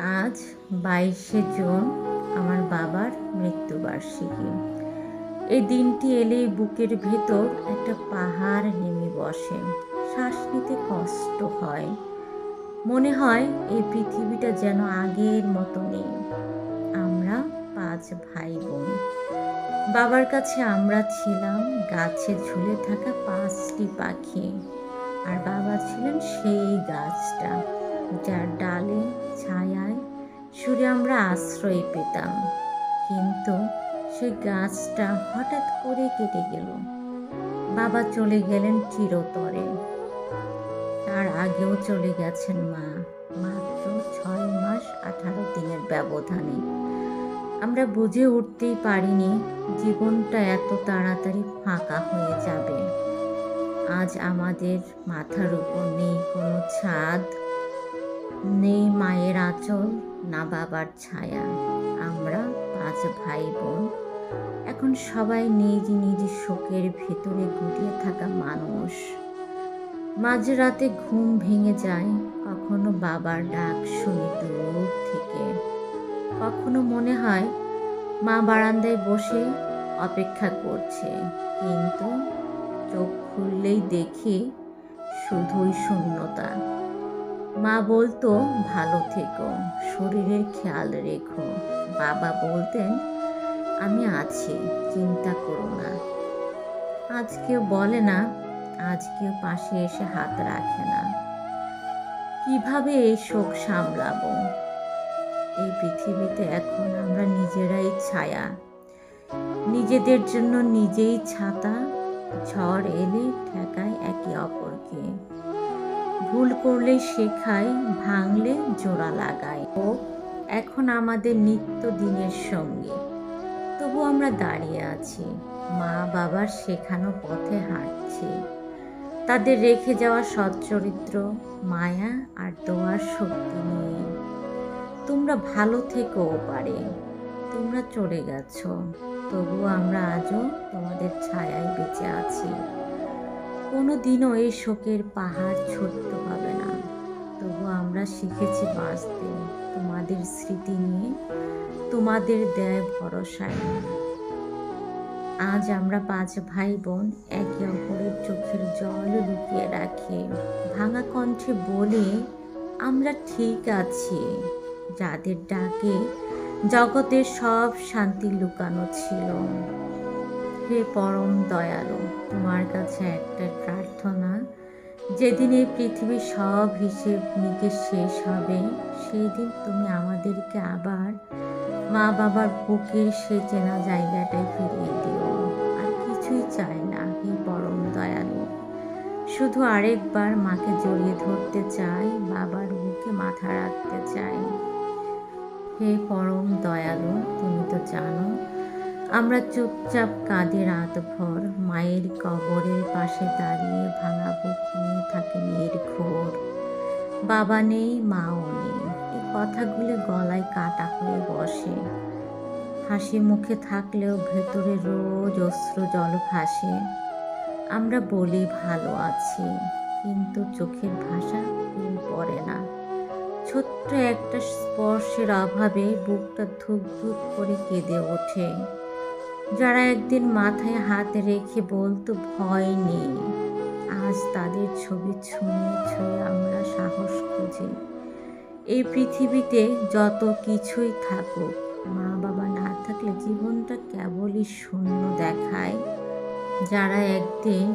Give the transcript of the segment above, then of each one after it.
আজ বাইশে জুন আমার বাবার মৃত্যুবার্ষিকী। এই দিনটি এলেই বুকের ভেতর একটা পাহাড় নেমে বসে। শ্বাস নিতে কষ্ট হয়। মনে হয় এই পৃথিবীটা যেন আগের মতো নেই। আমরা পাঁচ ভাই বোন বাবার কাছে আমরা ছিলাম গাছে ঝুলে থাকা পাঁচটি পাখি। আর বাবা ছিলেন সেই গাছটা, যার ডালে ছায়ায় সুরে আমরা আশ্রয় পেতাম। কিন্তু সে গাছটা হঠাৎ করে কেটে গেল। বাবা চলে গেলেন চিরতরে। তার আগেও চলে গেছেন মা। মাত্র ছয় মাস আঠারো দিনের ব্যবধানে। আমরা বুঝে উঠতেই পারিনি জীবনটা এত তাড়াতাড়ি ফাঁকা হয়ে যাবে। আজ আমাদের মাথার উপর নেই কোনো ছাদ। নেই মায়ের আঁচল, না বাবার ছায়া। আমরা পাঁচ ভাই বোন এখন সবাই নিজ নিজ শোকের ভেতরে গুটিয়ে থাকা মানুষ। মাঝরাতে ঘুম ভেঙে যায়, কখনো বাবার ডাক শুনি দূর থেকে। কখনো মনে হয়, মা বারান্দায় বসে অপেক্ষা করছে। কিন্তু চোখ খুললেই দেখি শুধুই শূন্যতা। মা বলতো, ভালো থেকো, শরীরের খেয়াল রেখো। বাবা বলতেন, আমি আছি, চিন্তা করো না। আজ কেউ বলে না, আজ কেউ পাশে এসে হাত রাখে না। কীভাবে এই শোক সামলাবো? এই পৃথিবীতে এখন আমরা নিজেরাই ছায়া। নিজেদের জন্য নিজেই ছাতা, ঝড় এলে ঠেকায় একে অপরকে ভুল করলে শেখায়, ভাঙলে জোড়া লাগায়। ও এখন আমাদের নিত্য দিনের সঙ্গে। তবু আমরা দাঁড়িয়ে আছি। মা বাবার শেখানো পথে হাঁটছি। তাদের রেখে যাওয়া সচ্চরিত্র মায়া আর দোয়ার শক্তি নিয়ে। তোমরা ভালো থেকেও পারে। তোমরা চলে গেছো। তবুও আমরা আজও তোমাদের ছায়ায় বেঁচে আছি। কোনো দিনও এই শোকের পাহাড় ছোট্ট হবে না। তবু আমরা শিখেছি বাঁচতে, তোমাদের স্মৃতি নিয়ে, তোমাদের দেয় ভরসায়। আজ আমরা পাঁচ ভাই বোন একে অপরের চোখের জল লুকিয়ে রাখি। ভাঙা কণ্ঠে বলে, আমরা ঠিক আছি। যাদের ডাকে জগতের সব শান্তি লুকানো ছিল। হে পরম দয়ালু, তোমার কাছে একটা প্রার্থনা। যেদিন এই পৃথিবীর সব হিসেব নিকেশ শেষ হবে সেই দিন তুমি আমাদেরকে আবার মা বাবার বুকের সে চেনা জায়গাটায় ফিরিয়ে দিও। আর কিছুই চাই না, হে পরম দয়ালু। শুধু আরেকবার মাকে জড়িয়ে ধরতে চাই, বাবার বুকে মাথা রাখতে চাই। হে পরম দয়ালু, তুমি তো জানো আমরা চুপচাপ কাঁদে রাতভর মায়ের কবরের পাশে দাঁড়িয়ে ভাঙা বুক নিয়ে থাকে নির্ঘোর বাবা নেই, মাও নেই। এই কথাগুলো গলায় কাটা হয়ে বসে। হাসি মুখে থাকলেও ভেতরে রোজ অস্ত্র জল ভাসে। আমরা বলি ভালো আছি, কিন্তু চোখের ভাষা কেউ পড়ে না। ছোট্ট একটা স্পর্শের অভাবে বুকটা ধুক ধুক করে কেঁদে ওঠে। যারা একদিন মাথায় হাত রেখে বলতো, ভয় নেই। আজ তাদের ছবি ছুঁয়ে ছুঁয়ে আমরা সাহস খুঁজি। এই পৃথিবীতে যত কিছুই থাকুক, মা বাবা না থাকলে জীবনটা কেবলই শূন্য দেখায়। যারা একদিন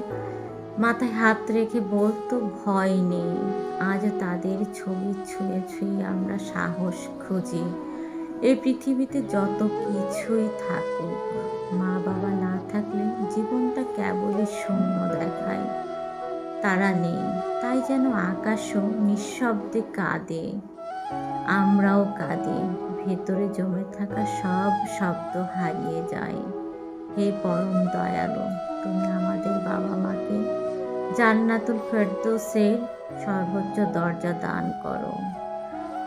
মাথায় হাত রেখে বলতো, ভয় নেই। আজ তাদের ছবি ছুঁয়ে ছুঁয়ে আমরা সাহস খুঁজি। এই পৃথিবীতে যত কিছুই থাকুক মা বাবা না থাকলে জীবনটা কেবলই শূন্য দেখায়। তারা নেই, তাই যেন আকাশও নিঃশব্দে কাঁদে। আমরাও কাঁদে, ভেতরে জমে থাকা সব শব্দ হারিয়ে যায়। হে পরম দয়ালু, তুমি আমাদের বাবা মাকে জান্নাতুল ফেরদৌসের সর্বোচ্চ দরজা দান করো।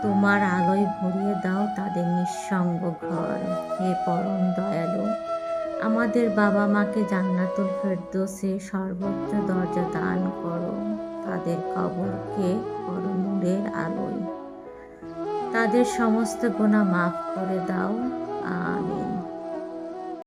তোমার আলোয় ভরিয়ে দাও তাদের নিঃসঙ্গ ঘর। হে পরম দয়ালু আমাদের বাবা মাকে জান্নাতুল ফেরদোসে সর্বোচ্চ দরজা দান করো। তাদের কবরকে করো নূরের আলোয়। তাদের সমস্ত গোনা মাফ করে দাও। আমিন।